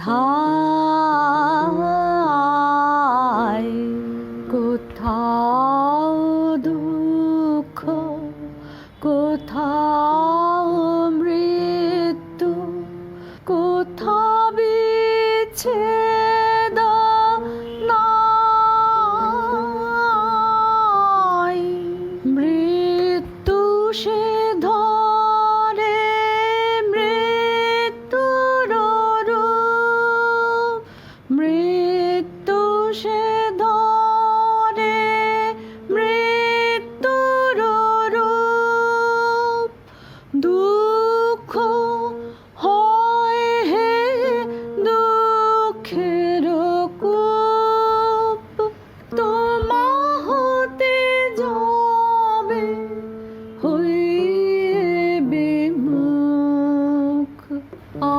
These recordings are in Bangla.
ধায় কোথাও দুঃখ কোথাও মৃত্যু কোথা বিছে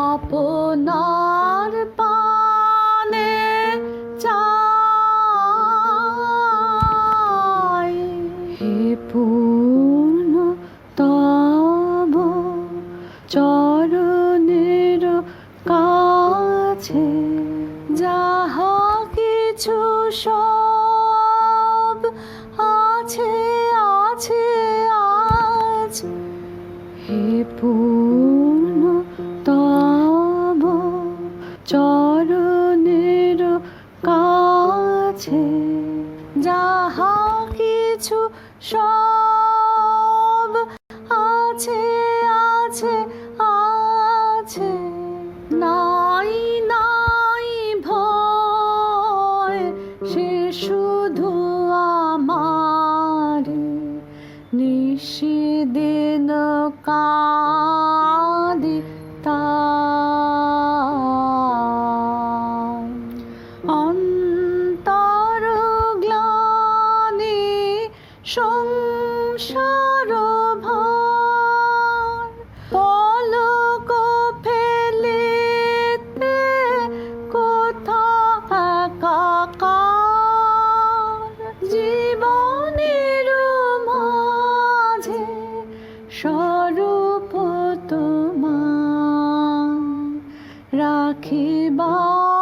আপনার পানে চাই। হে পূর্ণ তব চরণের কাছে যাহা কিছু সব আছে আছে, আজ। হে পূর্ণ কাছে যাহা কিছু সব আছে আছে আছে। নাই নাই ভয়, সে শুধু আমার। নিষিদিন কাঁদি রাখিবারে